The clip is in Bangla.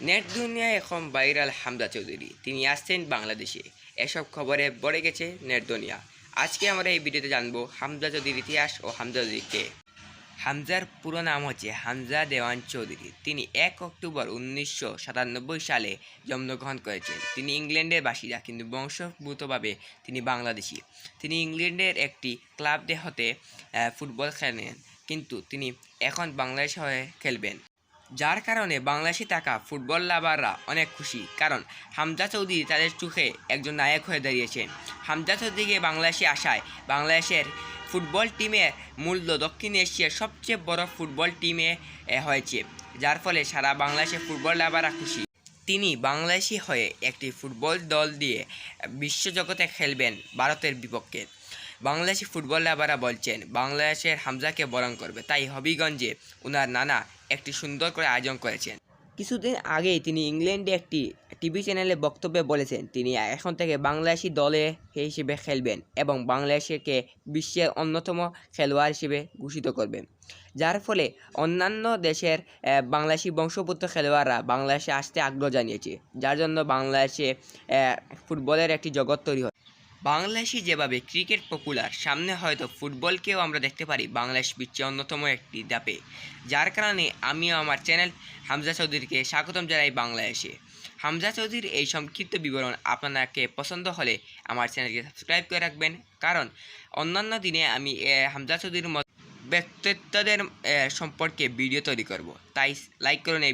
নেট দুনিয়ায় এখন ভাইরাল হামদা চৌধুরী। তিনি আসছেন বাংলাদেশে। এসব খবরে বড়ে গেছে নেট দুনিয়া। আজকে আমরা এই ভিডিওতে জানব হামজা চৌধুরীর ইতিহাস ও হামজা চৌধুরীকে। হামজার পুরো নাম হচ্ছে হামজা দেওয়ান চৌধুরী। তিনি এক অক্টোবর উনিশশো সাতানব্বই সালে জন্মগ্রহণ করেছেন। তিনি ইংল্যান্ডের বাসিন্দা কিন্তু বংশভূতভাবে তিনি বাংলাদেশি। তিনি ইংল্যান্ডের একটি ক্লাব হতে আহ, ফুটবল খেলেন। কিন্তু তিনি এখন বাংলাদেশ হয়ে খেলবেন। যার কারণে বাংলাদেশে থাকা ফুটবল লাভাররা অনেক খুশি। কারণ হামজা চৌধুরী তাদের চোখে একজন নায়ক হয়ে দাঁড়িয়েছেন হামজা চৌধুরীকে বাংলাদেশে আসায় বাংলাদেশের ফুটবল টিমের মূল্য দক্ষিণ এশিয়ার সবচেয়ে বড় ফুটবল টিমে হয়েছে। যার ফলে সারা বাংলাদেশের ফুটবল লাভাররা খুশি। তিনি বাংলাদেশি হয়ে একটি ফুটবল দল দিয়ে বিশ্বজগতে খেলবেন ভারতের বিপক্ষে। বাংলাদেশি ফুটবল লাভাররা বলছেন, বাংলাদেশের হামজাকে বরণ করবে। তাই হবিগঞ্জে ওনার নানা একটি সুন্দর করে আয়োজন করেছেন। কিছুদিন আগেই তিনি ইংল্যান্ডে একটি টিভি চ্যানেলে বক্তব্যে বলেছেন, তিনি এখন থেকে বাংলাদেশি দলে হিসেবে খেলবেন এবং বাংলাদেশকে বিশ্বের অন্যতম খেলোয়াড় হিসেবে ঘোষিত করবেন। যার ফলে অন্যান্য দেশের বাংলাদেশি বংশপুত্র খেলোয়াড়রা বাংলাদেশে আসতে আগ্রহ জানিয়েছে। যার জন্য বাংলাদেশে ফুটবলের একটি জগৎ তৈরি হয়। বাংলাদেশি যেভাবে ক্রিকেট পপুলার সামনে হয়তো ফুটবলকেও আমরা দেখতে পারি বাংলাদেশ বিশ্বের অন্যতম একটি দাপে যার কারণে আমিও আমার চ্যানেল হামজা চৌধুরীকে স্বাগতম জানাই বাংলাদেশে। হামজা চৌধুরীর এই সংক্ষিপ্ত বিবরণ আপনাকে পছন্দ হলে আমার চ্যানেলকে সাবস্ক্রাইব করে রাখবেন। কারণ অন্যান্য দিনে আমি হামজা চৌধুরীর মত ব্যক্তিত্বদের সম্পর্কে ভিডিও তৈরি করব। তাই লাইক করুন